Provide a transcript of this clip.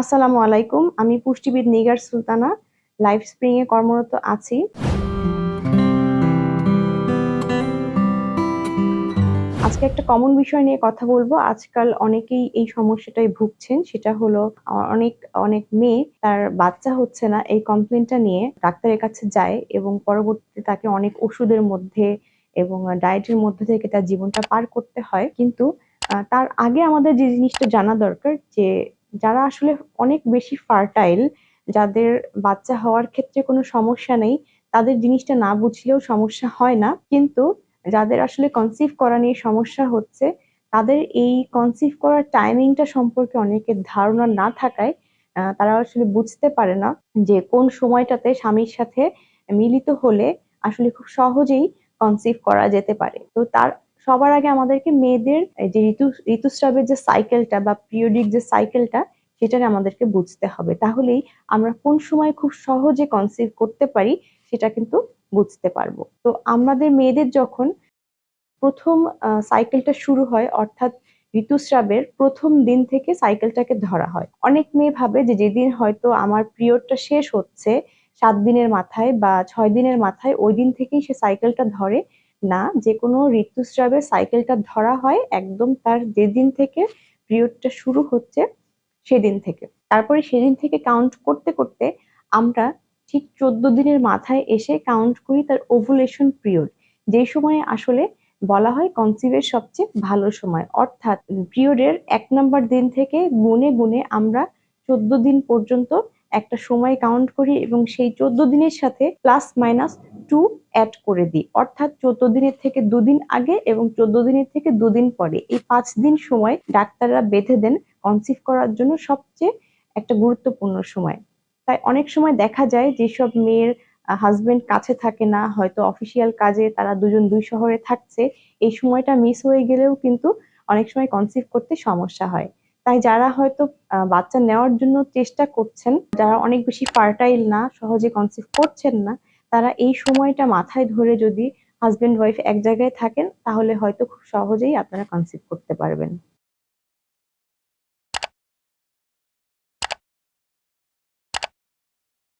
আসসালামু আলাইকুম, আমি পুষ্টিবিদ নিগার সুলতানা, লাইফ স্প্রিং এ কর্মরত আছি। আজকে একটা কমন বিষয় নিয়ে কথা বলব। আজকাল অনেকেই এই সমস্যাটায় ভুগছেন, সেটা হলো অনেক অনেক মেয়ে তার বাচ্চা হচ্ছে না, এই কমপ্লেনটা নিয়ে ডাক্তারের কাছে যায় এবং পরবর্তীতে তাকে অনেক ওষুধের মধ্যে এবং ডায়েটের মধ্যে থেকে তার জীবনটা পার করতে হয়। কিন্তু তার আগে আমাদের যে জিনিসটা জানা দরকার, যে যারা আসলে অনেক বেশি ফার্টাইল, যাদের বাচ্চা হওয়ার ক্ষেত্রে কোনো সমস্যা নেই, তাদের জিনিসটা না বুঝলেও সমস্যা হয় না। কিন্তু যাদের আসলে কনসিভ করা নিয়ে সমস্যা হচ্ছে, তাদের এই কনসিভ করার টাইমিংটা সম্পর্কে অনেকের ধারণা না থাকায় তারা আসলে বুঝতে পারে না যে কোন সময়টাতে স্বামীর সাথে মিলিত হলে আসলে খুব সহজেই কনসিভ করা যেতে পারে। তো তার সবার আগে আমাদেরকে মেয়েদের যে ঋতু, ঋতুস্রাবের যে সাইকেলটা বা পিরিয়ডিক যে সাইকেলটা সেটা আমাদেরকে বুঝতে হবে। তাহলেই আমরা কোন সময় খুব সহজে কনসিভ করতে পারি, সেটা কিন্তু বুঝতে পারব। তো আমাদের মেয়েদের যখন প্রথম সাইকেলটা শুরু হয়, অর্থাৎ ঋতুস্রাবের প্রথম দিন থেকে সাইকেলটাকে ধরা হয়। অনেক মেয়ে ভাবে যে যেদিন হয়তো আমার পিরিয়ডটা শেষ হচ্ছে, সাত দিনের মাথায় বা ছয় দিনের মাথায়, ওই দিন থেকেই সে সাইকেলটা ধরে। না যে কোনো ঋতুস্রাবের সাইকেলটা ধরা হয়, একদম তার যেদিন থেকে পিরিয়ডটা শুরু হচ্ছে সেদিন থেকে। তারপরে সেদিন থেকে কাউন্ট করতে করতে আমরা ঠিক চোদ্দ দিনের মাথায় এসে কাউন্ট করি তার ওভুলেশন পিরিয়ড যে সময়ে আসলে বলা হয় কনসিভের সবচেয়ে ভালো সময়। অর্থাৎ পিরিয়ডের এক নম্বর দিন থেকে গুনে গুনে আমরা চোদ্দ দিন পর্যন্ত একটা সময় কাউন্ট করি এবং সেই চোদ্দ দিনের সাথে প্লাস মাইনাস টু অ্যাড করে দিই। অর্থাৎ চোদ্দ দিনের থেকে দুদিন আগে এবং চোদ্দ দিনের থেকে দুদিন পরে। এই পাঁচ দিন সময় ডাক্তাররা বেঁধে দেন কনসিভ করার জন্য সবচেয়ে একটা গুরুত্বপূর্ণ সময়। তাই অনেক সময় দেখা যায় যেসব মেয়ের হাজবেন্ড কাছে থাকে না, হয়তো অফিসিয়াল কাজে তারা দুজন দুই শহরে থাকছে, এই সময়টা মিস হয়ে গেলেও কিন্তু অনেক সময় কনসিভ করতে সমস্যা হয়। তাই যারা হয়তো বাচ্চা নেওয়ার জন্য চেষ্টা করছেন, যারা অনেক বেশি ফার্টাইল না, সহজে কনসিভ করছেন না তারা এই সময়টা মাথায় ধরে যদি হাজবেন্ড ওয়াইফ এক জায়গায় থাকেন, তাহলে হয়তো খুব সহজেই আপনারা কনসিভ করতে পারবেন।